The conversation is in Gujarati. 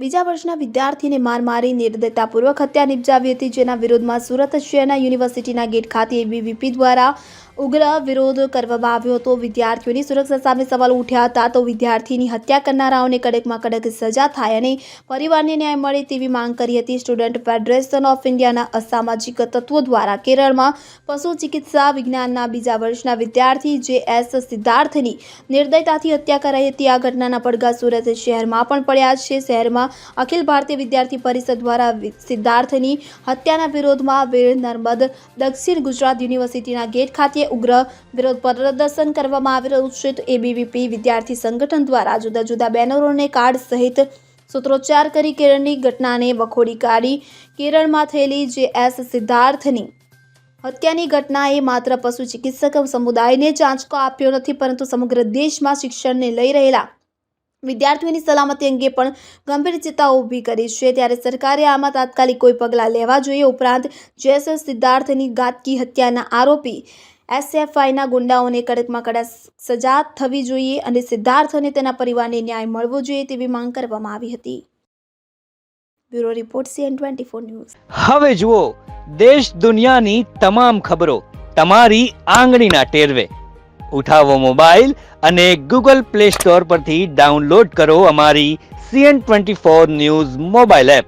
બીજા વર્ષના વિદ્યાર્થીને માર મારી નિર્દયતાપૂર્વક હત્યા નિપજાવી હતી, જેના વિરોધમાં સુરત શહેરના યુનિવર્સિટીના ગેટ ખાતે એબીવીપી દ્વારા ઉગ્ર વિરોધ કરવામાં આવ્યો હતો. વિદ્યાર્થીઓની સુરક્ષા સામે સવાલ ઉઠ્યા હતા તો વિદ્યાર્થીની હત્યા કરનારાઓને કડકમાં કડક સજા થાય અને પરિવારને ન્યાય મળે તેવી માંગ કરી હતી. સ્ટુડન્ટ ફેડરેશન ઓફ ઇન્ડિયાના અસામાજિક તત્વો દ્વારા કેરળમાં પશુ ચિકિત્સા વિજ્ઞાનના બીજા વર્ષના વિદ્યાર્થી જે એસ. સિદ્ધાર્થની નિર્દયતાથી હત્યા કરાઈ હતી. આ ઘટનાના પડઘા સુરત શહેરમાં પણ પડ્યા છે. શહેરમાં અખિલ ભારતીય વિદ્યાર્થી પરિષદ દ્વારા સિદ્ધાર્થની હત્યાના વિરોધમાં વીર નર્મદ દક્ષિણ ગુજરાત યુનિવર્સિટીના ગેટ ખાતે ઉગ્ર વિરોધ પ્રદર્શન કરવામાં આવી રહ્યું છે તો એબીવીપી વિદ્યાર્થી સંગઠન દ્વારા જુદા જુદા બેનરોને કાર્ડ સહિત સૂત્રોચ્ચાર કરી કેરળની ઘટનાને વખોડી કાઢી કેરળમાં થયેલી જે એસ સિદ્ધાર્થની હત્યાની ઘટનાએ માત્ર પશુ ચિકિત્સક સમુદાયને જ આંચકો આપ્યો નથી, પરંતુ સમગ્ર દેશમાં શિક્ષણને લઈ રહેલા વિદ્યાર્થીઓની સલામતી અંગે પણ ગંભીર ચિંતા ઊભી કરી છે. ત્યારે સરકારે આમાં તાત્કાલિક કોઈ પગલાં લેવા જોઈએ. ઉપરાંત જેસ સિદ્ધાર્થની ઘાતકી હત્યાના આરોપી એસએફઆઈના ગુંડાઓને કડકમાં કડક સજા થવી જોઈએ અને સિદ્ધાર્થ અને તેના પરિવારને ન્યાય મળવો જોઈએ તેવી માંગ કરવામાં આવી હતી. Bureau report CN twenty four news. હવે જુઓ, દેશ દુનિયાની તમામ ખબરો તમારી આંગળીના ટેરવે. ઉઠાવો મોબાઈલ અને ગૂગલ પ્લે સ્ટોર પરથી ડાઉનલોડ કરો અમારી CN twenty four news mobile app.